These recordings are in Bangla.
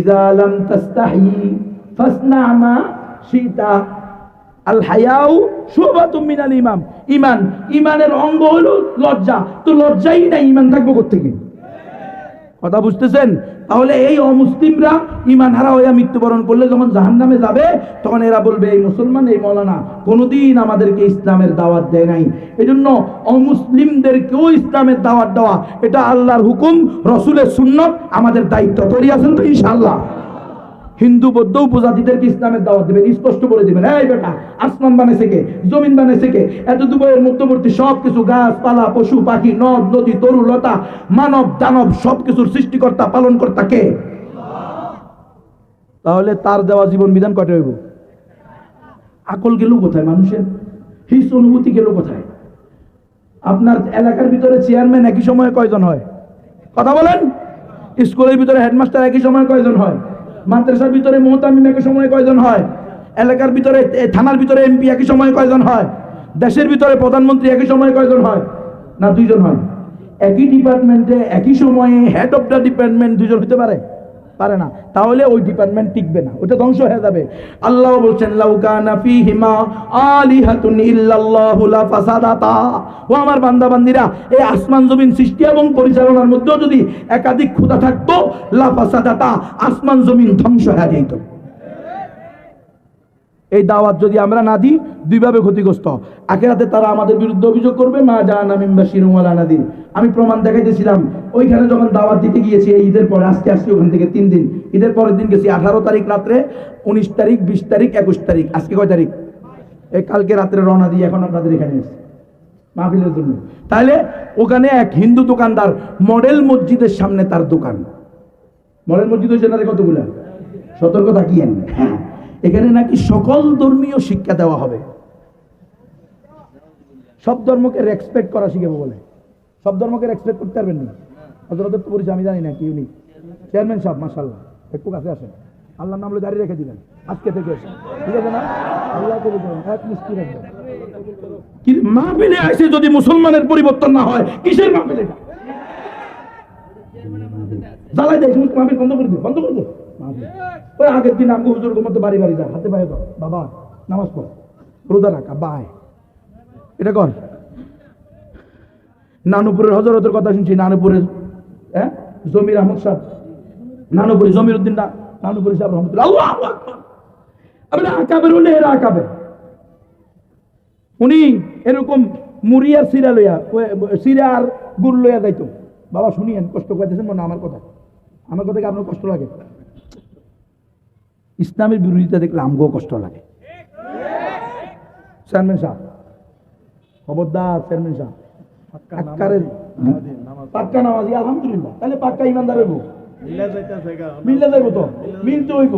ইদা লাম তাস্তাহি ফাসনা মা শিতা। আল হায়াউ শুবাতুম মিনাল ইমান ইমান, ইমানের অঙ্গ হলো লজ্জা। তো লজ্জাই নাই, ইমান থাকব কোত্থেকে? কথা বুঝতেছেন? তাহলে এই অমুসলিমরা ইমান হারা হইয়া মৃত্যুবরণ করলে যখন জাহান নামে যাবে, তখন এরা বলবে, এই মুসলমান, এই মৌলানা, কোনোদিন আমাদেরকে ইসলামের দাওয়াত দেয় নাই। এই জন্য অমুসলিমদেরকেও ইসলামের দাওয়াত দেওয়া, এটা আল্লাহর হুকুম, রসুলের সুন্নত, আমাদের দায়িত্ব। তৈরি আছেন তো, ইনশাআল্লাহ। হিন্দু বৌদ্ধ উপজাতিদেরকে ইসলামের দাওয়াত দেবেন, স্পষ্ট করে দেবেন, এই বেটা, আসমান বানাইছে কে, জমিন বানাইছে কে এত দুবয়ের মধ্যবর্তী সব কিছু গাছপালা, পশু, পাখি, নদ, নদী, তরু, লতা, মানব, দানব সব কিছুর সৃষ্টিকর্তা পালন কর্তা কে? তাহলে তার দেওয়া জীবন বিধান কটে হইব? আকল গেল কোথায় মানুষের? হিস অনুভূতি গেল কোথায়? আপনার এলাকার ভিতরে চেয়ারম্যান একই সময়ে কয়জন হয়? কথা বলেন? স্কুলের ভিতরে হেডমাস্টার একই সময় কয়জন হয়? মাদ্রাসার ভিতরে মোহতামিম একই সময় কয়জন হয়? এলাকার ভিতরে থানার ভিতরে এমপি একই সময় কয়জন হয়? দেশের ভিতরে প্রধানমন্ত্রী একই সময় কয়জন হয়? না, দুইজন হয়। একই ডিপার্টমেন্টে একই সময়ে হেড অফ দ্য ডিপার্টমেন্ট দুজন হতে পারে? পারে না, তাহলে ওই ডিপার্টমেন্ট টিকবে না, ওটা ধ্বংস হয়ে যাবে। আল্লাহ বলছেন লাউকানা ফিহিমা আলিহাতুন ইল্লাল্লাহু ও আমার বান্দা বান্দিরা এই আসমান জমিন সৃষ্টি এবং পরিচালনার মধ্যেও যদি একাধিক ক্ষুদা থাকতো, লা ফাসাদাতা, আসমান জমিন ধ্বংস হয়ে যেত। এই দাওয়াত যদি আমরা না দিই, দুইভাবে ক্ষতিগ্রস্ত। আখেরাতে তারা আমাদের বিরুদ্ধে অভিযোগ করবে, মা জান আমিন বা শিরুমালা নাদির। আমি প্রমাণ দেখাইতেছিলাম, ওইখানে যখন দাওয়াত দিতে গিয়েছি, এই ঈদের পরে, আজকে আসছি ওখান থেকে তিন দিন। ঈদের পরের দিন গেছি আঠারো তারিখ রাত্রে, উনিশ তারিখ, বিশ তারিখ, একুশ তারিখ। আজকে কয় তারিখ? এই কালকে রাত্রে রওনা দিয়ে এখন আপনাদের এখানে এসেছি, মাহফিলের জন্য। তাহলে ওখানে এক হিন্দু দোকানদার, মডেল মসজিদের সামনে তার দোকান। মডেল মসজিদ হয়েছে কতগুলা? সতর্ক থাকিয়েন হ্যাঁ এখানে নাকি সকল ধর্মীয় শিক্ষা দেওয়া হবে। সব ধর্মকে রেসপেক্ট করা শিখাবো বলে। সব ধর্মকে রেসপেক্ট করতে পারবেন না? হজরতের তো পরিচয়, আমি জানি না, কি উনি? চেয়ারম্যান সাহেব মাসাল্লাহ একটু কাছে আসেন। আল্লাহর নাম দাঁড়িয়ে রেখে দিলেন। আজকে থেকে এসে। ঠিক আছে না? আল্লাহ করে দেবেন এক রাখবেন। কি মাহফিলে আসে যদি মুসলমানের পরিবর্তন না হয়, কিসের মাহফিলে? জ্বালাই দেয় মাহফিল বন্ধ করে দিও বন্ধ করে দিও। ওই আগের দিন আমগো হুজুর মধ্যে বাড়ি বাড়ি যা হাতে পায়ে দাও বাবা, নামাজ পড়। রোজা রাখ। আব্বা এটা কর। নানুপুরের হজরতের কথা শুনছি। নানুপুরের হ্যাঁ? জমির আহমদ সাহেব। নানুপুরি জমির উদ্দিন না নানুপুরি সাহেব রহমতুল্লাহ। আল্লাহু আমি আকাবের এরা আকাবে। উনি এরকম মুড়ি আর সিরা লইয়া সিরা আর গুড় লইয়া যাইতো। বাবা, শুনিয়েন, কষ্ট করতেছেন মনে আমার কথা। আমার কথা কি আপনার কষ্ট লাগে? ইসলামের বিরোধিতা দেখলে আমগো কষ্ট লাগে। চেয়ারম্যান সাহেব খবরদার চেয়ারম্যান সাহেব আক্কারের পাক্কা নামাজি আলহামদুলিল্লাহ। তাহলে পাক্কা ইমানদার হইব? মিললে যাইব তো? মিলতে হইব?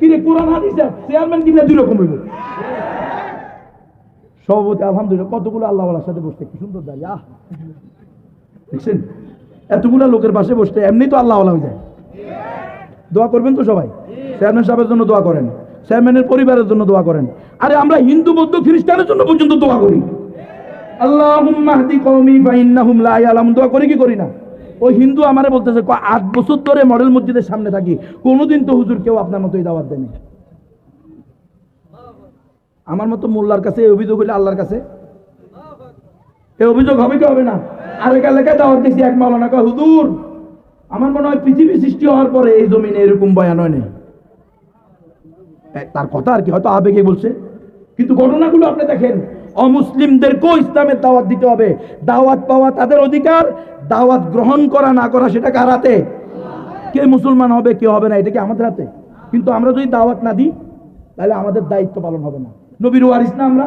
কিরে কোরআন হাদিস চেয়ারম্যান কিনলে দুই রকম হইব? সভাপতি আলহামদুলিল্লাহ কতগুলো আল্লাহওয়ালার সাথে বসতে? কি সুন্দর আহ! দেখছেন? এতগুলো লোকের পাশে বসতে এমনি তো আল্লাহওয়ালা হয়ে যায়। দোয়া করবেন তো সবাই? চেয়ারম্যান সাহেবের জন্য দোয়া করেন চেয়ারম্যানের পরিবারের জন্য দোয়া করেন। আরে আমরা হিন্দু বৌদ্ধ খ্রিস্টানের জন্য পর্যন্ত দোয়া করি। কি করি না? ওই হিন্দু আমারে বলতেছে আট বছর ধরে মডেল মসজিদের সামনে থাকি তো কেউ আপনার মতোই দাওয়াত দেয়নি। আমার মতো মোল্লার কাছে অভিযোগ হইলে আল্লাহর কাছে? এই অভিযোগ হবে কি হবে না? হুজুর আমার মনে হয় পৃথিবী সৃষ্টি হওয়ার পরে এই জমিনে এরকম বয়ান হয় এ, তার কথা আর কি, হয়তো আবেগে বলছে। কিন্তু ঘটনাগুলো আপনি দেখেন অমুসলিমদেরকেও ইসলামের দাওয়াত দিতে হবে? দাওয়াত পাওয়া তাদের অধিকার, দাওয়াত গ্রহণ করা না করা সেটা কার হাতে? কে মুসলমান হবে, কে হবে না, এটা কি আমাদের হাতে? কিন্তু আমরা যদি দাওয়াত না দিই, তাহলে আমাদের দায়িত্ব পালন হবে না। নবীর ওয়ারিস না আমরা?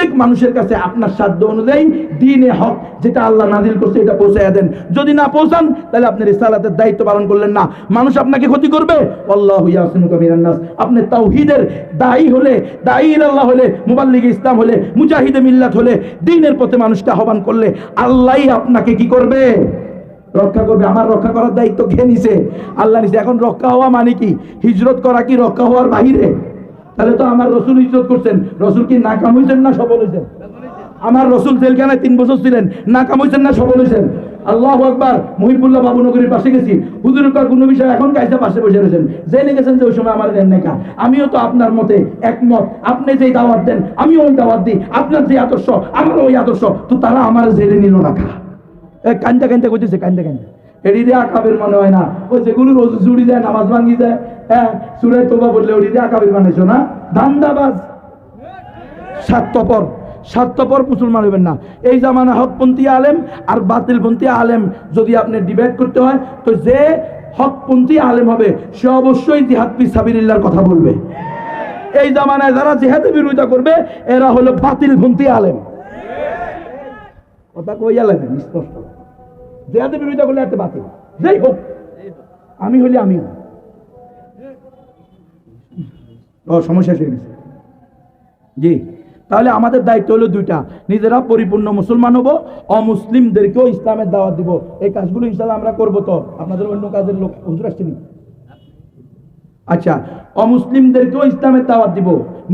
প্রত্যেক মানুষের কাছে আপনার সাধ্য অনুযায়ী দ্বীনে হক, যেটা আল্লাহ নাজিল করছে, এটা পৌঁছায় দেন। যদি না পৌঁছান, তাহলে আপনি রিসালাতের দায়িত্ব পালন করলেন না। মানুষ আপনাকে ক্ষতি করবে? আল্লাহ ইয়াসিমুকা আপনি তাওহীদের দায়ী হলে, দায়ী আল্লাহ হলে, মুবাল্লিগ ইসলাম হলে, মুজাহিদে মিল্লাত হলে, দিনের পথে মানুষকে আহ্বান করলে আল্লাহই আপনাকে কি করবে? রক্ষা করবে। আমার রক্ষা করার দায়িত্ব খেয়ে নিছে? আল্লাহ নিছে। এখন রক্ষা হওয়া মানে কি? হিজরত করা কি রক্ষা হওয়ার বাহিরে? তাহলে তো আমার রসুল হিজরত করছেন। রসুল কি নাকাম হয়েছেন না সফল হয়েছেন আমার রসুল জেলখানায় তিন বছর ছিলেন, নাকাম হয়েছেন না সফল হয়েছেন আল্লাহ আকবার, মহিবুল্লাহ বাবু নগরীর পাশে গেছি। হুজুর কোনো বিষয় এখন কাইসা পাশে বসে রয়েছেন? জেনে গেছেন যে ওই সময় আমার দেন নাকা আমিও তো আপনার মতে একমত। আপনি যেই দাওয়াত দেন, আমিও ওই দাওয়াত দিই। আপনার যে আদর্শ, আমারও ওই আদর্শ, তো তারা আমার জেলে নিল না খা এ, কান্দা কান্দা করতেছে কান্দা কান্দা। এড়ি দিয়ে আকাবের মনে হয় না। ওই যেগুলো রোজ জুড়ি দেয়, নামাজ ভাঙ্গি দেয় হ্যাঁ সুরে তোবা বললে ওড়ি দিয়ে আকাবের বানাইছো না ধান্দাবাজ। স্বার্থপর। স্বার্থপর মুসলমান হবেন না। এই জামানা হকপন্থী আলেম আর বাতিলপন্থী আলেম যদি আপনি ডিবেট করতে হয়, তো যে হকপন্থী আলেম হবে, সে অবশ্যই জিহাদ ফি সাবিলিল্লাহর কথা বলবে। এই জামানায় যারা জেহাদের বিরোধিতা করবে, এরা হলো বাতিলপন্থী আলেম। কথা কইয়া লাগে স্পষ্ট। জেহাদের বিরোধিতা করলে একটা বাতিল। যাই হোক, আমি হলে আমি সমস্যা হয়ে গেছে। জি, তাহলে আমাদের দায়িত্ব হলো দুইটা। নিজেরা পরিপূর্ণ মুসলমান হব, অমুসলিমদেরকেও ইসলামের দাওয়াত দিব। এই কাজগুলো ইনশাল্লাহ আমরা করব তো। আপনাদের অন্য কাজের লোক, হুজুর আচ্ছা অমুসলিমদেরকেও ইসলামের দাওয়াত দিব।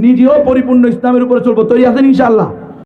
নিজেও পরিপূর্ণ ইসলামের উপরে চলবো। তৈরি আছেন ইনশাল্লাহ